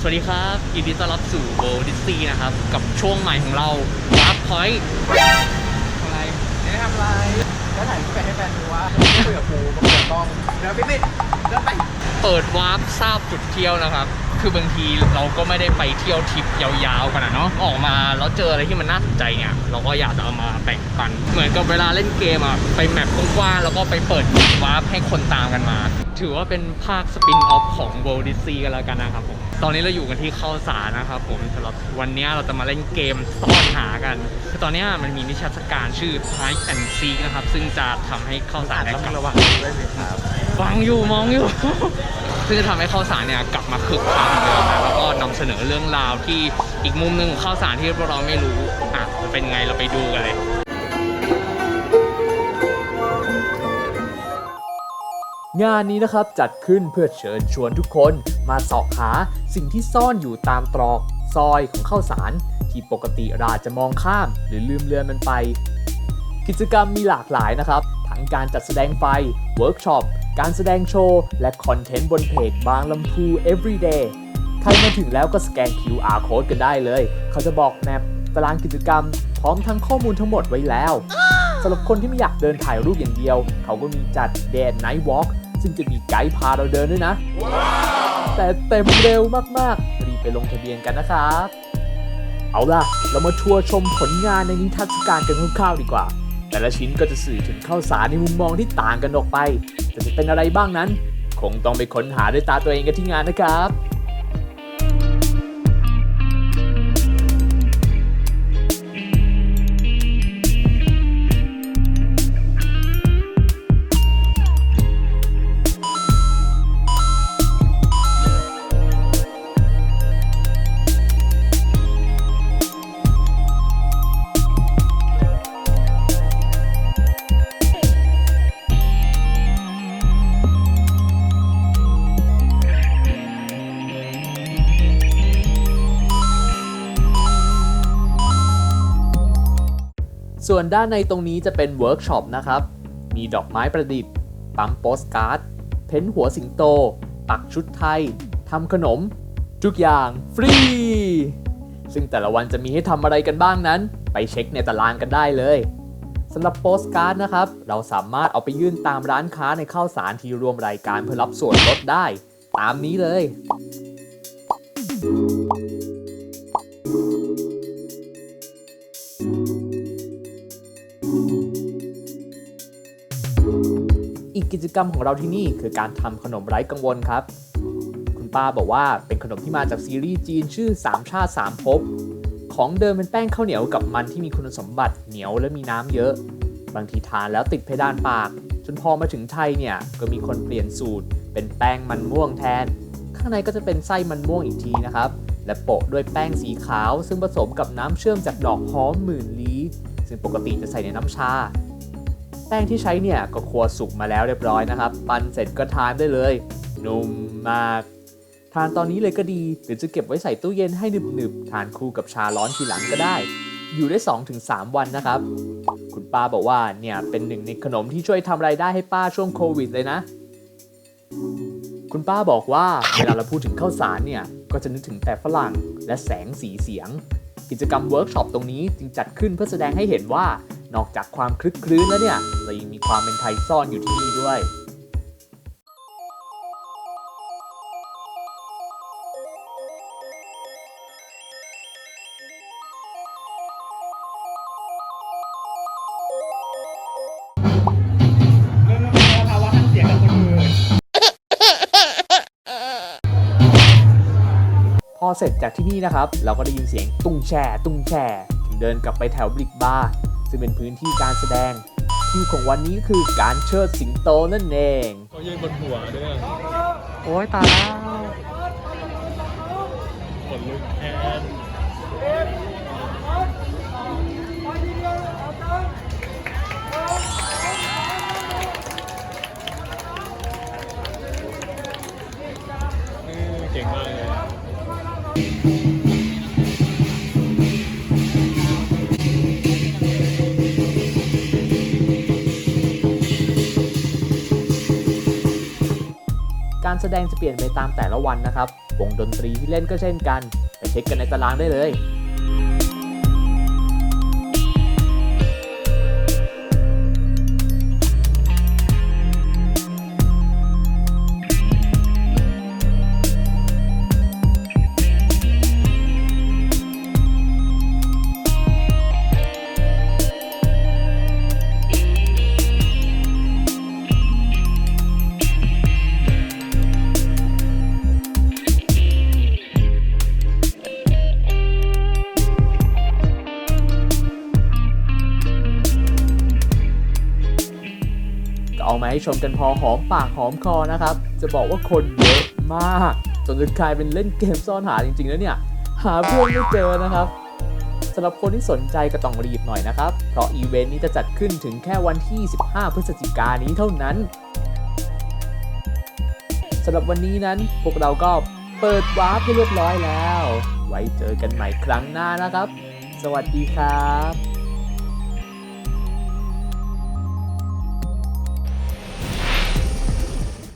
สวัสดีครับยินดีต้อนรับสู่โบดิสซีนะครับ กับช่วงใหม่ของเราวาร์ปพอยต์อะไรไม่ทำอะไรแล้วถ่ายรูปไปให้แฟนดูว่าไม่คุยกับครูกับกล้องเดี๋ยวพี่ปิดเดินไป เปิดวาร์ปทราบจุดเที่ยวนะครับ คือบางทีเราก็ไม่ได้ไปเที่ยวทริปยาวๆกันนะเนาะออกมาแล้วเจออะไรที่มันน่าสนใจเนี่ยเราก็อยากจะเอามาแบ่งปัน เหมือนกับเวลาเล่นเกมอะไปแมปกว้างๆแล้วก็ไปเปิดวาร์ปให้คนตามกันมา ถือว่าเป็นภาคสปินออฟของโบดิซีกันแล้วกันนะครับผมตอนนี้เราอยู่กันที่เข้าสารนะครับผมสำหรับวันนี้เราจะมาเล่นเกมซ่อนหากันคือตอนนี้มันมีนิทรรศการชื่อ Hide and Seek นะครับซึ่งจะทำให้เข้าสารได้ต้องกลับระวังด้วยสิครับฟังอยู่มองอยู่ ซึ่งจะทำให้ข้าวสารเนี่ยกลับมาคึกคักเหมือนเดิมนะแล้วก็นำเสนอเรื่องราวที่อีกมุมหนึ่งของข้าวสารที่พวกเราไม่รู้อะจะเป็นไงเราไปดูกันเลยงานนี้นะครับจัดขึ้นเพื่อเชิญชวนทุกคนมาสาะหาสิ่งที่ซ่อนอยู่ตามตรอกซอยของข้าวสาร ที่ปกติเราอาจจะมองข้ามหรือลืมเลือนมันไป กิจกรรมมีหลากหลายนะครับ ทั้งการจัดแสดงไฟ เวิร์กช็อปการแสดงโชว์ และคอนเทนต์บนเพจบางลำพู everyday ใครมาถึงแล้วก็สแกน QR code กันได้เลย เขาจะบอกแมปตารางกิจกรรม พร้อมทั้งข้อมูลทั้งหมดไว้แล้วสำหรับคนที่ไม่อยากเดินถ่ายรูปอย่างเดียว เขาก็มีจัด Day and Night Walk ซึ่งจะมีไกด์พาเราเดินด้วยนะ แต่เต็มเร็วมากๆ รีบไปลงทะเบียนกันนะครับ เอาล่ะ เรามาทัวร์ชมผลงานในนิทรรศการกันคร่าวๆดีกว่า แต่ละชิ้นก็จะสื่อถึงข้าวสารในมุมมองที่ต่างกันออกไป แต่จะเป็นอะไรบ้างนั้น คงต้องไปค้นหาด้วยตาตัวเองกันที่งานนะครับ วนด้านในตรงนี้จะเป็นเวิร์กช็อปนะครับ มีดอกไม้ประดิษฐ์ปั๊มโปสการ์ด เพ้นหัวสิงโต ปักชุดไทยทำขนม ทุกอย่างฟรี ซึ่งแต่ละวันจะมีให้ทำอะไรกันบ้างนั้น ไปเช็คในตารางกันได้เลยสำหรับโปสการ์ดนะครับ เราสามารถเอาไปยื่นตามร้านค้าในข้าวสารที่รวมรายการเพื่อรับส่วนลดได้ ตามนี้เลย จกรรมของเราที่นี่คือการทำขนมไร้กังวลครับ คุณป้าบอกว่าเป็นขนมที่มาจากซีรีส์จีนชื่อ 3 ชาติ 3ภพของเดิมเป็นแป้งข้าวเหนียวกับมันที่มีคุณสมบัติเหนียวและมีน้ำเยอะ บางทีทานแล้วติดเพดานปาก จนพอมาถึงไทยเนี่ยก็มีคนเปลี่ยนสูตร เป็นแป้งมันม่วงแทน ข้างในก็จะเป็นไส้มันม่วงอีกทีนะครับ และโปะด้วยแป้งสีขาว ซึ่งผสมกับน้ำเชื่อมจากดอกหอมหมื่นลี้ ซึ่งปกติจะใส่ในน้ำชา แป้งที่ใช้เนี่ยก็คั่วสุกมาแล้วเรียบร้อยนะครับ ปั้นเสร็จก็ทานได้เลย นุ่มมาก ทานตอนนี้เลยก็ดี หรือจะเก็บไว้ใส่ตู้เย็นให้หนึบๆ ทานคู่กับชาร้อนทีหลังก็ได้ อยู่ได้ 2-3 วันนะครับ คุณป้าบอกว่าเนี่ยเป็นหนึ่งในขนมที่ช่วยทำไรายได้ให้ป้าช่วงโควิดเลยนะ คุณป้าบอกว่าเวลาเราพูดถึงข้าวสารเนี่ยก็จะนึกถึงแต่ฝรั่งและแสงสีเสียง กิจกรรมเวิร์กช็อปตรงนี้จึงจัดขึ้นเพื่อแสดงให้เห็นว่า นอกจากความคลึกคลื้นแล้วเนี่ยเรายังมีความเป็นไทยซ่อนอยู่ที่นี่ด้วย พอเสร็จจากที่นี่นะครับ เราก็ได้ยินเสียงตุ้งแช่ตุ้งแช่เดินกลับไปแถวบริกบาร์ ซึ่งเป็นพื้นที่การแสดง คิวของวันนี้ก็คือการเชิดสิงโตนั่นเองเขายืนบนหัวด้วยโอ้ยตายแล้วขนลุกแทน แสดงจะเปลี่ยนไปตามแต่ละวันนะครับ วงดนตรีที่เล่นก็เช่นกัน ไปเช็คกันในตารางได้เลย ก็เอามาให้ชมกันพอหอมปากหอมคอนะครับ จะบอกว่าคนเยอะมาก จนจะกลายเป็นเล่นเกมซ่อนหาจริงๆแล้วเนี่ย หาเพื่อนไม่เจอนะครับสำหรับคนที่สนใจก็ต้องรีบหน่อยนะครับ เพราะอีเวนต์นี้จะจัดขึ้นถึงแค่วันที่ 15 พฤศจิกายนนี้เท่านั้นสำหรับวันนี้นั้นพวกเราก็เปิดวาร์ปให้เรียบร้อยแล้ว ไว้เจอกันใหม่ครั้งหน้านะครับ สวัสดีครับ